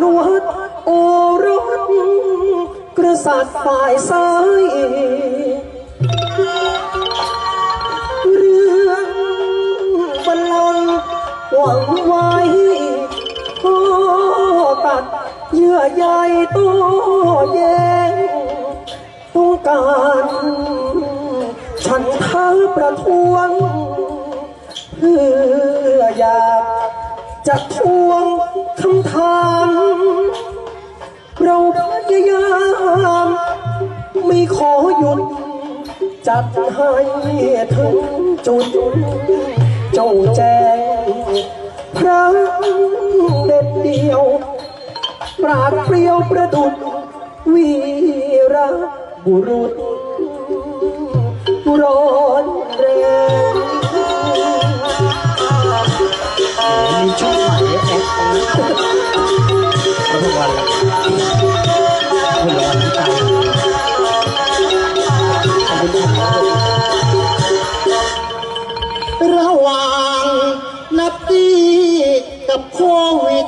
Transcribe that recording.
นุวัตโอรสกษัตริย์ฝ่ายซ้ายเรื่องบัลลังก์หวังไว้พ่อตัดเยื่อใยโต้แย้งต้องการฉันท้าประท้วงเพื่ออยาก จะทวงคำถามเราพยายามไม่ขอหยุด จัดให้ถึงจุดเจ้าแจ้งพระเด็ดเดียว ปราดเปรียวประดุดวีระบุรุษรอ ช่องใหม่เอฟแล้วทุกวันละคุณรอน้ำตาขอบคุณครับระหว่างนับตีกับโควิด